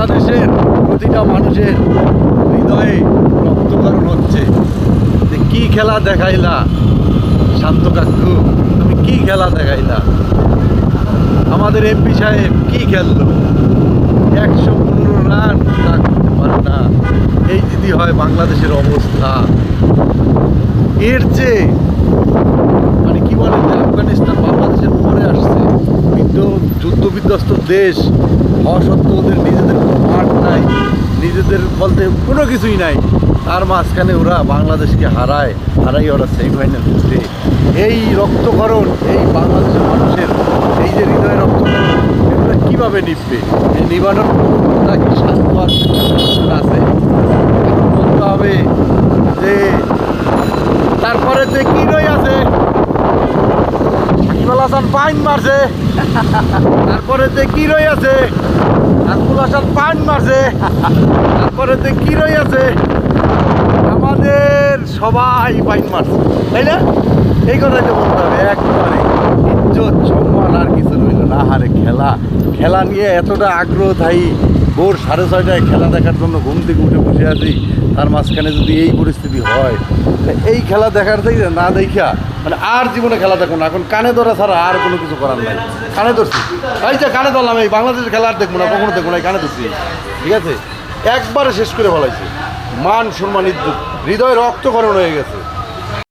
বাংলাদেশের প্রতিটা মানুষের হৃদয়ে রক্তকরণ হচ্ছে। যে কী খেলা দেখাইলা? শান্ত কাকু, তুমি কি খেলা দেখাইলা? আমাদের এমপি সাহেব কি খেললো? একশো পনেরো রান তা করতে পারে না। এই যদি হয় বাংলাদেশের অবস্থা। এর চেয়ে মানে কি বলে যে আফগানিস্তান বাংলাদেশের পরে আসছে। যুদ্ধ বিধ্বস্ত দেশ সত্ত্বেও ওদের নিজেদের কোনো মাঠ নাই নিজেদের বলতে কোনো কিছুই নাই। তার মাঝখানে ওরা বাংলাদেশকে হারায়, হারাই ওরা সেমিফাইনাল জিতে এই রক্তকরণ এই বাংলাদেশের মানুষের, এই যে হৃদয় রক্তকরণ এগুলো কীভাবে নিববে এই নিবানোর কি শান্ত আছে? বলতে হবে যে, তারপরে যে কী রই আছে সাকিব পাইন মারছে। তারপরে যে কি রই আছে নাজমুল হাসান পাইন মারছে। তারপরে যে কি রই আছে, আমাদের সবাই পাইন মারছে। তাই না? এই কথাই তো বলতে হবে, একবারে ইজ্জত, সম্মান আর কিছু রইল না। হারে খেলা খেলা নিয়ে এতটা আগ্রহ থাই, ভোর সাড়ে ছয়টায় খেলা দেখার জন্য ঘুম থেকে উঠে বসে আছি। তার মাঝখানে যদি এই পরিস্থিতি হয় এই খেলা দেখার থেকে না দেখা মানে আর জীবনে খেলা দেখুন না। এখন কানে ধরা ছাড়া আর কোনো কিছু করার নাই। কানে ধরছি। তাই যে কানে ধরলাম, এই বাংলাদেশের খেলা আর দেখব না, কখনো দেখব না কানে ধরছি। ঠিক আছে? একবারে শেষ করে ফেলাইছে। মান, সম্মান হৃদয় রক্তকরণ হয়ে গেছে।